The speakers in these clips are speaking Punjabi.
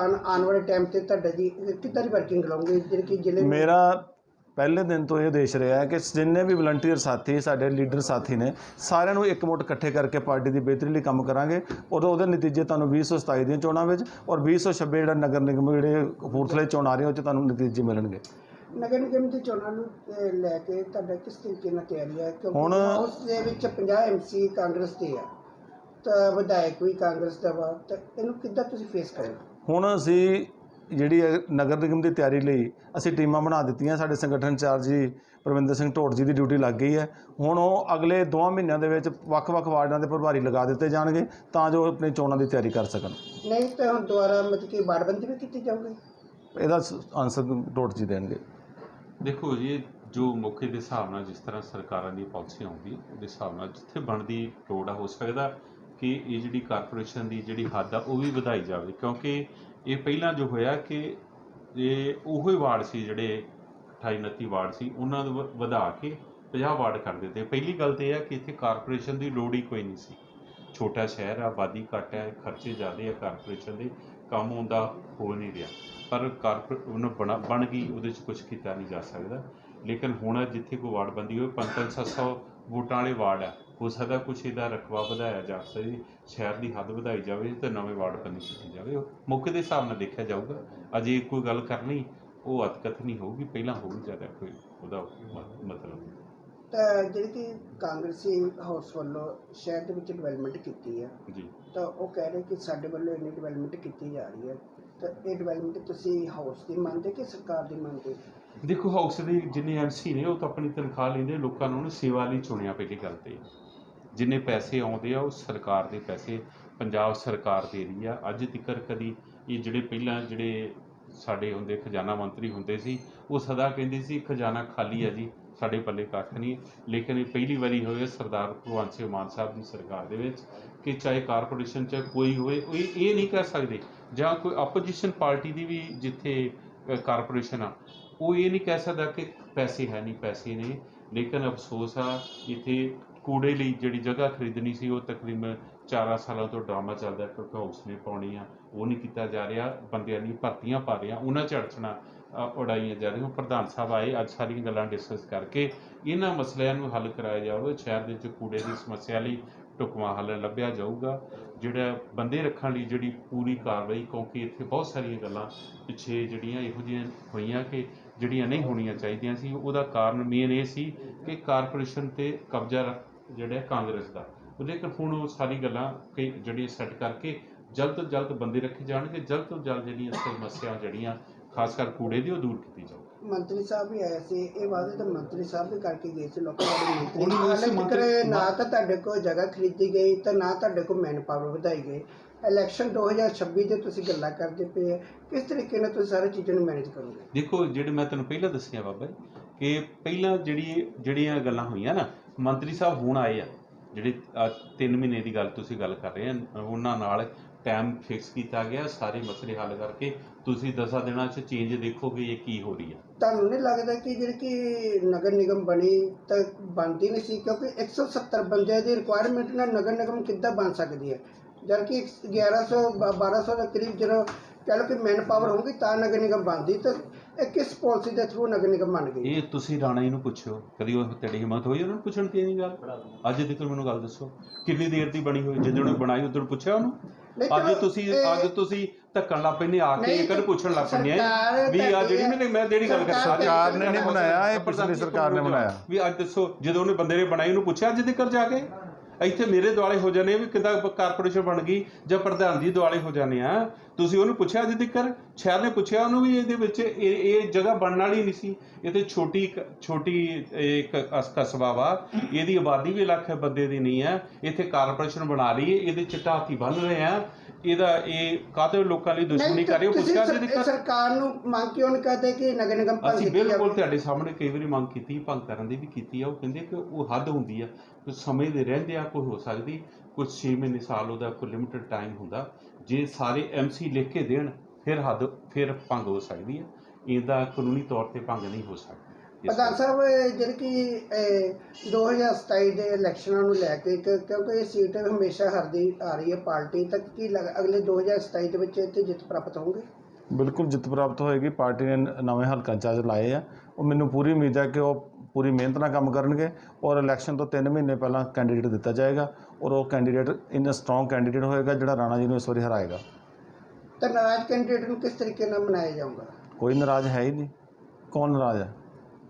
ਪ੍ਰਧਾਨ ਆਉਣ ਵਾਲੇ ਟਾਈਮ ਤੇ ਤੁਹਾਡਾ ਜੀ ਕਿੱਦਾਂ ਦੀ ਵਰਕਿੰਗ ਲਾਉਂਗੇ ਜਿਹੜੀ ਕਿ ਜ਼ਿਲ੍ਹੇ ਮੇਰਾ ਪਹਿਲੇ ਦਿਨ ਤੋਂ ਇਹ ਉਦੇਸ਼ ਰਿਹਾ ਹੈ ਕਿ ਜਿੰਨੇ ਵੀ ਵਲੰਟੀਅਰ ਸਾਥੀ ਸਾਡੇ ਲੀਡਰ ਸਾਥੀ ਨੇ ਸਾਰਿਆਂ ਨੂੰ ਇੱਕ ਮੁੱਠ ਇਕੱਠੇ ਕਰਕੇ ਪਾਰਟੀ ਦੀ ਬਿਹਤਰੀ ਲਈ ਕੰਮ ਕਰਾਂਗੇ। ਔਰ ਉਹਦੇ ਨਤੀਜੇ ਤੁਹਾਨੂੰ 2027 ਦੀਆਂ ਚੋਣਾਂ ਵਿੱਚ ਔਰ 2026 ਜਿਹੜਾ ਨਗਰ ਨਿਗਮ ਜਿਹੜੇ ਕਪੂਰਥਲੇ ਚੋਣ ਆ ਰਹੀਆਂ ਉਹ 'ਚ ਤੁਹਾਨੂੰ ਨਤੀਜੇ ਮਿਲਣਗੇ। ਨਗਰ ਨਿਗਮ ਦੀ ਚੋਣਾਂ ਨੂੰ ਅਹ, ਲੈ ਕੇ ਤੁਹਾਡਾ ਕਿਸ ਤਰੀਕੇ ਨਾਲ ਤਿਆਰੀ ਹੈ? ਕਿਉਂਕਿ ਹੁਣ- ਉਸ ਦੇ ਵਿੱਚ 50 ਐਮਸੀ ਕਾਂਗਰਸ ਦੇ ਆ। ਤਾਂ ਵਿਧਾਇਕ ਵੀ ਕਾਂਗਰਸ ਦਾ ਵਾ ਤਾਂ ਇਹਨੂੰ ਕਿੱਦਾਂ ਤੁਸੀਂ ਫੇਸ ਕਰੋਗੇ? ਹੁਣ ਅਸੀਂ ਜਿਹੜੀ ਹੈ ਨਗਰ ਨਿਗਮ ਦੀ ਤਿਆਰੀ ਲਈ ਅਸੀਂ ਟੀਮਾਂ ਬਣਾ ਦਿੱਤੀਆਂ ਸਾਡੇ ਸੰਗਠਨ ਇੰਚਾਰਜ ਜੀ ਪ੍ਰਵਿੰਦਰ ਸਿੰਘ ਢੋਟ ਜੀ ਦੀ ਡਿਊਟੀ ਲੱਗ ਗਈ ਹੈ। ਹੁਣ ਉਹ ਅਗਲੇ 2 ਮਹੀਨਿਆਂ ਦੇ ਵਿੱਚ ਵੱਖ-ਵੱਖ ਵਾਰਡਾਂ ਦੇ ਪ੍ਰਭਾਰੀ ਲਗਾ ਦਿੱਤੇ ਜਾਣਗੇ ਤਾਂ ਜੋ ਆਪਣੀ ਚੋਣਾਂ ਦੀ ਤਿਆਰੀ ਕਰ ਸਕਣ। ਨਹੀਂ ਤਾਂ ਹੁਣ ਦੁਬਾਰਾ ਮਤਲਬ ਕਿ ਬਾੜਬੰਦੀ ਵੀ ਕੀਤੀ ਜਾਊਗੀ? ਇਹਦਾ ਆਨਸਰ ਢੋਟ ਜੀ ਦੇਣਗੇ। ਦੇਖੋ ਜੀ ਜੋ ਮੌਕੇ ਦੇ ਹਿਸਾਬ ਨਾਲ ਜਿਸ ਤਰ੍ਹਾਂ ਸਰਕਾਰਾਂ ਦੀ ਪਾਲਿਸੀ ਆਉਂਦੀ ਉਹਦੇ ਹਿਸਾਬ ਨਾਲ ਜਿੱਥੇ ਬਣਦੀ ਲੋੜ ਆ ਹੋ ਸਕਦਾ ਕਿ ਇਹ ਜਿਹੜੀ ਕਾਰਪੋਰੇਸ਼ਨ ਦੀ ਜਿਹੜੀ ਹੱਦ ਆ, ਉਹ ਵੀ ਵਧਾਈ ਜਾਵੇ। ਕਿਉਂਕਿ ਇਹ ਪਹਿਲਾਂ ਜੋ ਹੋਇਆ ਕਿ ਇਹ ਉਹੋ ਹੀ ਵਾਰਡ ਸੀ ਜਿਹੜੇ 28 29 ਵਾਰਡ ਸੀ, ਉਹਨਾਂ ਨੂੰ ਵ- ਵਧਾ ਕੇ 50 ਵਾਰਡ ਕਰ ਦਿੱਤੇ। ਪਹਿਲੀ ਗੱਲ ਤੇ ਇਹ ਹੈ ਕਿ ਇੱਥੇ ਕਾਰਪੋਰੇਸ਼ਨ ਦੀ ਲੋੜ ਹੀ ਕੋਈ ਨਹੀਂ ਸੀ। ਛੋਟਾ ਸ਼ਹਿਰ ਆ, ਆਬਾਦੀ ਘੱਟ ਹੈ ਖਰਚੇ ਜ਼ਿਆਦੇ ਆ ਕਾਰਪੋਰੇਸ਼ਨ ਦੇ, ਕੰਮ ਹੁੰਦਾ ਹੋ ਨਹੀਂ ਰਿਹਾ। ਪਰ ਕਾਰਪੋਰ ਉਹਨੂੰ ਬਣਾ, ਬਣ ਗਈ, ਉਹਦੇ 'ਚ ਕੁਝ ਕੀਤਾ ਨਹੀਂ ਜਾ ਸਕਦਾ। ਲੇਕਿਨ ਹੁਣ ਜਿੱਥੇ ਕੋਈ ਵਾਰਡ ਬੰਦੀ ਹੋਵੇ 5-700 ਵੋਟਾਂ ਵਾਲੇ ਵਾਰਡ ਆ ਹੋ ਸਕਦਾ ਕੁਝ ਇਹਦਾ ਰਕਬਾ ਵਧਾਇਆ ਜਾ ਸਕੇ ਸ਼ਹਿਰ ਦੀ ਹੱਦ ਵਧਾਈ ਜਾਵੇ ਤੇ ਨਵੇਂ ਵਾਰਡ ਬੰਦੀ ਕੀਤੀ ਜਾਵੇ। ਮੌਕੇ ਦੇ ਹਿਸਾਬ ਨਾਲ ਦੇਖਿਆ ਜਾਊਗਾ। ਅਜੇ ਕੋਈ ਗੱਲ ਕਰਨੀ ਉਹ ਅਤਕਥ ਨਹੀਂ ਹੋਊਗੀ ਪਹਿਲਾਂ ਹੋਊਗੀ ਜ਼ਿਆਦਾ ਕੋਈ ਉਹਦਾ ਮਤਲਬ ਤਾਂ ਜਿਹੜੀ ਕਿ ਕਾਂਗਰਸੀ ਹਾਊਸ ਵੱਲੋਂ ਸ਼ਹਿਰ ਦੇ ਵਿੱਚ ਡਿਵੈਲਪਮੈਂਟ ਕੀਤੀ ਹੈ ਜੀ। ਤਾਂ ਉਹ ਕਹਿ ਰਹੇ ਕਿ ਸਾਡੇ ਵੱਲੋਂ ਇੰਨੀ ਡਿਵੈਲਪਮੈਂਟ ਕੀਤੀ ਜਾ ਰਹੀ ਹੈ। ਤਾਂ ਇਹ ਡਿਵੈਲਪਮੈਂਟ ਤੁਸੀਂ ਹਾਊਸ ਦੀ ਮੰਨਦੇ ਕਿ ਸਰਕਾਰ ਦੀ ਮੰਨਦੇ? ਦੇਖੋ ਹਾਊਸ ਦੇ ਜਿੰਨੇ ਐਮਸੀ ਨੇ, ਉਹ ਤਾਂ ਆਪਣੀ ਤਨਖਾਹ ਲੈਂਦੇ, ਲੋਕਾਂ ਨੂੰ ਸੇਵਾ ਲਈ ਚੁਣਿਆ ਪਹਿਲੀ ਗੱਲ ਤੇ। ਜਿੰਨੇ ਪੈਸੇ ਆਉਂਦੇ ਆ, ਉਹ ਸਰਕਾਰ ਦੇ ਪੈਸੇ, ਪੰਜਾਬ ਸਰਕਾਰ ਦੇ ਰਹੀ ਆ। ਅੱਜ ਤੱਕ ਕਦੀ ਇਹ ਜਿਹੜੇ ਪਹਿਲਾਂ ਜਿਹੜੇ ਸਾਡੇ ਹੁੰਦੇ ਖਜ਼ਾਨਾ ਮੰਤਰੀ ਹੁੰਦੇ ਸੀ, ਉਹ ਸਦਾ ਕਹਿੰਦੇ ਸੀ, ਖਜ਼ਾਨਾ ਖਾਲੀ ਆ ਜੀ, ਸਾਡੇ ਪੱਲੇ ਕੱਖ ਨਹੀਂ ਲੇਕਿਨ ਇਹ ਪਹਿਲੀ ਵਾਰੀ ਹੋਇਆ ਸਰਦਾਰ ਭਗਵੰਤ ਸਿੰਘ ਮਾਨ ਸਾਹਿਬ ਦੀ ਸਰਕਾਰ ਦੇ ਵਿੱਚ ਕਿ ਚਾਹੇ ਕਾਰਪੋਰੇਸ਼ਨ ਚ ਕੋਈ ਹੋਵੇ, ਉਹ ਇਹ ਨਹੀਂ ਕਰ ਸਕਦੇ। ਜਾਂ ਕੋਈ ਆਪੋਜੀਸ਼ਨ ਪਾਰਟੀ ਦੀ ਵੀ ਜਿੱਥੇ ਕਾਰਪੋਰੇਸ਼ਨ ਆ ਉਹ ਇਹ ਨਹੀਂ ਕਹਿ ਸਕਦਾ ਕਿ ਪੈਸੇ ਹੈ ਨਹੀਂ, ਪੈਸੇ ਨੇ। ਲੇਕਿਨ ਅਫਸੋਸ ਆ, ਇੱਥੇ ਕੂੜੇ ਲਈ ਜਿਹੜੀ ਜਗ੍ਹਾ ਖਰੀਦਣੀ ਸੀ, ਉਹ ਤਕਰੀਬਨ 4 ਸਾਲਾਂ ਤੋਂ ਡਰਾਮਾ ਚੱਲਦਾ ਕਿਉਂਕਿ ਹਾਊਸ ਨੇ ਪਾਉਣੀ ਆ। ਉਹ ਨਹੀਂ ਕੀਤਾ ਜਾ ਰਿਹਾ। ਬੰਦਿਆਂ ਦੀ ਭਰਤੀਆਂ ਪਾ ਰਿਹਾ ਉਹਨਾਂ ਚ ਅੜਚਣਾ ਉਡਾਈਆਂ ਜਾ ਰਹੀਆਂ। ਪ੍ਰਧਾਨ ਸਾਹਿਬ ਆਏ, ਅੱਜ ਸਾਰੀਆਂ ਗੱਲਾਂ ਡਿਸਕਸ ਕਰਕੇ ਇਹਨਾਂ ਮਸਲਿਆਂ ਨੂੰ ਹੱਲ ਕਰਾਇਆ ਜਾਵੇ ਸ਼ਹਿਰ ਦੇ ਵਿੱਚ ਕੂੜੇ ਦੀ ਸਮੱਸਿਆ ਲਈ ਢੁਕਵਾਂ ਹੱਲ ਲੱਭਿਆ ਜਾਊਗਾ। ਜਿਹੜਾ ਬੰਦੇ ਰੱਖਣ ਲਈ ਜਿਹੜੀ ਪੂਰੀ ਕਾਰਵਾਈ, ਕਿਉਂਕਿ ਇੱਥੇ ਬਹੁਤ ਸਾਰੀਆਂ ਗੱਲਾਂ ਪਿੱਛੇ ਜਿਹੜੀਆਂ ਇਹੋ ਜਿਹੀਆਂ ਹੋਈਆਂ ਕਿ ਜਿਹੜੀਆਂ ਨਹੀਂ ਹੋਣੀਆਂ ਚਾਹੀਦੀਆਂ ਸੀ ਉਹਦਾ ਕਾਰਨ ਮੇਨ ਇਹ ਸੀ ਕਿ ਕਾਰਪੋਰੇਸ਼ਨ ਤੇ ਕਬਜ਼ਾ ਜਿਹੜਾ ਕਾਂਗਰਸ ਦਾ। ਲੇਕਿਨ ਹੁਣ ਉਹ ਸਾਰੀ ਗੱਲਾਂ ਕਿ ਜਿਹੜੀਆਂ ਸੈੱਟ ਕਰਕੇ ਜਲਦ ਤੋਂ ਜਲਦ ਬੰਦੇ ਰੱਖੇ ਜਾਣਗੇ ਜਲਦ ਤੋਂ ਜਲਦ ਜਿਹੜੀਆਂ ਸਮੱਸਿਆ ਜਿਹੜੀਆਂ ਖਾਸ ਕਰ ਕੂੜੇ ਦੀ ਉਹ ਦੂਰ ਕੀਤੀ ਜਾਊ ਮੰਤਰੀ ਸਾਹਿਬ ਵੀ ਆਏ ਸੀ ਇਹ ਵਾਅਦੇ ਤਾਂ ਮੰਤਰੀ ਸਾਹਿਬ ਵੀ ਕਰਕੇ ਗਏ ਸੀ ਲੋਕਾਂ ਦੇ ਮੰਤਰੀ ਹਾਲੇ ਤੱਕ ਮੰਤਰੀ- ਨਾ ਤਾਂ ਤੁਹਾਡੇ ਕੋਲ ਜਗ੍ਹਾ ਖਰੀਦੀ ਗਈ ਤੇ ਨਾ ਤੁਹਾਡੇ ਕੋਲ ਮੈਨ ਪਾਵਰ ਵਧਾਈ ਗਈ। ਇਲੈਕਸ਼ਨ 2026 ਦੇ ਤੁਸੀਂ ਗੱਲਾਂ ਕਰਦੇ ਪਏ ਆ ਕਿਸ ਤਰੀਕੇ ਨਾਲ ਤੁਸੀਂ ਸਾਰੇ ਚੀਜ਼ਾਂ ਨੂੰ ਮੈਨੇਜ ਕਰੋਗੇ? ਦੇਖੋ ਜਿਹੜੇ ਮੈਂ ਤੁਹਾਨੂੰ ਪਹਿਲਾਂ ਦੱਸਿਆ ਬਾਬਾ ਜੀ, ਕਿ ਪਹਿਲਾਂ ਜਿਹੜੀ ਜਿਹੜੀਆਂ ਗੱਲਾਂ ਹੋਈਆਂ ਨਾ ਮੰਤਰੀ ਸਾਹਿਬ ਹੁਣ ਆਏ ਆ। ਜਿਹੜੇ 3 ਮਹੀਨੇ ਦੀ ਗੱਲ ਤੁਸੀਂ ਗੱਲ ਕਰ ਰਹੇ ਆ ਉਹਨਾਂ ਨਾਲ ਟਾਈਮ ਫਿਕਸ ਕੀਤਾ ਗਿਆ ਸਾਰੇ ਮਸਲੇ ਹੱਲ ਕਰਕੇ ਤੁਸੀਂ 10 ਦਿਨਾਂ 'ਚ ਚੇਂਜ ਦੇਖੋਗੇ ਇਹ ਕੀ ਹੋ ਰਹੀ ਆ। ਤੁਹਾਨੂੰ ਨਹੀਂ ਲੱਗਦਾ ਕਿ ਜਿਹੜੀ ਕਿ ਨਗਰ ਨਿਗਮ ਬਣੀ ਤਾਂ ਬਣਦੀ ਨਹੀਂ ਸੀ? ਕਿਉਂਕਿ 170 ਬੰਦਿਆਂ ਦੀ ਰਿਕੁਆਇਰਮੈਂਟ ਨਾਲ ਨਗਰ ਨਿਗਮ ਕਿੱਦਾਂ ਬਣ ਸਕਦੀ ਹੈ? ਜਦ ਕਿ 1100 ਬ- 1200 ਦੇ ਕਰੀਬ ਜਦੋਂ ਕਹਿ ਲਓ ਕਿ ਮੈਨ ਪਾਵਰ ਹੋਊਗੀ ਤਾਂ ਨਗਰ ਨਿਗਮ ਬਣਦੀ ਤਾਂ ਇਹ ਕਿਸ ਪਾਲਿਸੀ ਦੇ ਥਰੂ ਨਗਰ ਨਿਗਮ ਬਣ ਗਈ? ਇਹ ਤੁਸੀਂ ਰਾਣਾ ਜੀ ਨੂੰ ਪੁੱਛੋ ਕਦੀ ਉਹ ਤੇਰੀ ਹਿੰਮਤ ਹੋਈ ਉਹਨਾਂ ਨੂੰ ਪੁੱਛਣ ਦੀ ਨਹੀਂ ਗੱਲ? ਅੱਜ ਤੱਕ ਮੈਨੂੰ ਗੱਲ ਦੱਸੋ ਕਿੰਨੀ ਦੇਰ ਦੀ ਬਣੀ ਹੋਈ ਜਦੋਂ ਉਹਨੇ ਬਣਾਈ ਉਦੋਂ ਪੁੱਛਿਆ ਉਹਨੂੰ? ਅੱਜ ਤੁਸੀਂ ਅੱਜ ਤੁਸੀਂ ਧੱਕਣ ਲੱਗ ਪੈਂਦੇ ਆ ਕੇ ਇੱਕ ਪੁੱਛਣ ਲੱਗ ਸਰਕਾਰ ਵੀ ਆ ਜਿਹੜੀ ਮੈਂ ਮੈਂ ਜਿਹੜੀ ਗੱਲ ਕਰ ਸਰਕਾਰ ਸਰਕਾਰ ਨੇ ਨਹੀਂ ਬਣਾਇਆ, ਇਹ ਪਿਛਲੀ ਸਰਕਾਰ ਨੇ ਬਣਾਇਆ। ਵੀ ਅੱਜ ਦੱਸੋ ਜਦੋਂ ਉਹਨੇ ਬੰਦੇ ਨੇ ਬਣਾਈ ਉਹਨੂੰ ਪੁੱਛਿਆ ਅੱਜ ਤੱਕ ਜਾ ਕੇ? ਇੱਥੇ ਮੇਰੇ ਦੁਆਲੇ ਹੋ ਜਾਣੇ ਵੀ ਕਿੱਦਾਂ ਕਾਰਪੋਰੇਸ਼ਨ ਬਣ ਗਈ ਜਾਂ ਪ੍ਰਧਾਨ ਜੀ ਦੁਆਲੇ ਹੋ ਜਾਣੇ ਆ। ਤੁਸੀਂ ਉਹਨੂੰ ਪੁੱਛਿਆ ਅੱਜ ਤੱਕ ਸ਼ਹਿਰ ਨੇ ਪੁੱਛਿਆ ਉਹਨੂੰ ਵੀ ਇਹਦੇ ਵਿੱਚ ਇਹ ਇਹ ਜਗ੍ਹਾ ਬਣਨ ਵਾਲੀ ਨਹੀਂ ਸੀ। ਇਹ ਤੇ ਛੋਟੀ ਛੋਟੀ ਇੱਕ ਕਸਬਾ ਵਾ। ਇਹਦੀ ਆਬਾਦੀ ਵੀ ਲੱਖ ਬੰਦੇ ਦੀ ਨਹੀਂ ਹੈ ਇੱਥੇ ਕਾਰਪੋਰੇਸ਼ਨ ਬਣਾ ਰਹੀ ਹੈ ਇਹਦੇ ਚਿੱਟਾ ਹਾਥੀ ਬੰਨ ਰਹੇ ਆ। ਇਹਦਾ ਇਹ ਕਾਹਦੇ ਲੋਕਾਂ ਲਈ ਦੁਸ਼ਮਣੀ ਕਰ ਰਹੇ ਹੋ? ਇਹ ਤੱਕ ਸਰਕਾਰ ਨੂੰ ਮੰਗ ਕਿਉਂ ਨਹੀਂ ਕਰਦੇ ਕਿ ਨਗਰ ਨਿਗਮ ਭੰਗ ਅਸੀਂ ਬਿਲਕੁਲ? ਤੁਹਾਡੇ ਸਾਹਮਣੇ ਕਈ ਵਾਰੀ ਮੰਗ ਕੀਤੀ ਭੰਗ ਕਰਨ ਦੀ ਵੀ ਕੀਤੀ ਆ। ਉਹ ਕਹਿੰਦੇ ਕਿ ਉਹ ਹੱਦ ਹੁੰਦੀ ਆ। ਕਿ ਸਮੇਂ ਦੇ ਰਹਿੰਦੇ ਆ ਕੋਈ ਹੋ ਸਕਦੀ ਕੁਝ 6 ਮਹੀਨੇ ਸਾਲ ਉਹਦਾ ਕੋਈ ਲਿਮਿਟਡ ਟਾਈਮ ਹੁੰਦਾ। ਜੇ ਸਾਰੇ ਐਮਸੀ ਲਿਖ ਕੇ ਦੇਣ ਫਿਰ ਹੱਦ ਫਿਰ ਭੰਗ ਹੋ ਸਕਦੀ ਹੈ ਇਹਦਾ ਕਾਨੂੰਨੀ ਤੌਰ ਤੇ ਭੰਗ ਨਹੀਂ ਹੋ ਸਕਦਾ। ਪ੍ਰਧਾਨ ਸਾਹਿਬ ਇਹ ਜਿਹੜੀ ਕਿ ਇਹ 2027 ਦੇ ਇਲੈਕਸ਼ਨਾਂ ਨੂੰ ਲੈ ਕੇ ਕਿ- ਕਿਉਂਕਿ ਇਹ ਸੀਟ ਹਮੇਸ਼ਾ ਹਰਦੀ ਆ ਰਹੀ ਹੈ ਪਾਰਟੀ ਤੱਕ ਕੀ ਲੱਗ- ਅਗਲੇ 2027 ਦੇ ਵਿੱਚ ਇੱਥੇ ਜਿੱਤ ਪ੍ਰਾਪਤ ਹੋਊਗੀ? ਬਿਲਕੁਲ ਜਿੱਤ ਪ੍ਰਾਪਤ ਹੋਏਗੀ। ਪਾਰਟੀ ਨੇ ਨ- ਨਵੇਂ ਹਲਕਾ ਚਾਰਜ ਲਾਏ ਆ। ਉਹ ਮੈਨੂੰ ਪੂਰੀ ਉਮੀਦ ਹੈ ਕਿ ਉਹ ਪੂਰੀ ਮਿਹਨਤ ਨਾਲ ਕੰਮ ਕਰਨਗੇ ਔਰ ਇਲੈਕਸ਼ਨ ਤੋਂ 3 ਮਹੀਨੇ ਪਹਿਲਾਂ ਕੈਂਡੀਡੇਟ ਦਿੱਤਾ ਜਾਏਗਾ ਔਰ ਉਹ ਕੈਂਡੀਡੇਟ ਇਨ ਸਟਰੋਂਗ ਕੈਂਡੀਡੇਟ ਹੋਏਗਾ ਜਿਹੜਾ ਰਾਣਾ ਜੀ ਨੂੰ ਇਸ ਵਾਰੀ ਹਰਾਏਗਾ। ਤਾਂ ਨਾਰਾਜ਼ ਕੈਂਡੀਡੇਟ ਨੂੰ ਕਿਸ ਤਰੀਕੇ ਨਾਲ ਮਨਾਇਆ ਜਾਊਗਾ? ਕੋਈ ਨਾਰਾਜ਼ ਹੈ ਹੀ ਨਹੀਂ। ਕੌਣ ਨਾਰਾਜ਼ ਹੈ?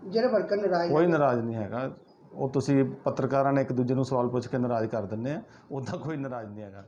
ਜਿਹੜੇ ਵਰਕਰ ਨਾਰਾਜ਼ ਕੋਈ ਨਾਰਾਜ਼ ਨਹੀਂ ਹੈਗਾ। ਉਹ ਤੁਸੀਂ ਪੱਤਰਕਾਰਾਂ ਨੇ ਇੱਕ ਦੂਜੇ ਨੂੰ ਸਵਾਲ ਪੁੱਛ ਕੇ ਨਾਰਾਜ਼ ਕਰ ਦਿੰਦੇ ਆ। ਉੱਦਾਂ ਕੋਈ ਨਾਰਾਜ਼ ਨਹੀਂ ਹੈਗਾ।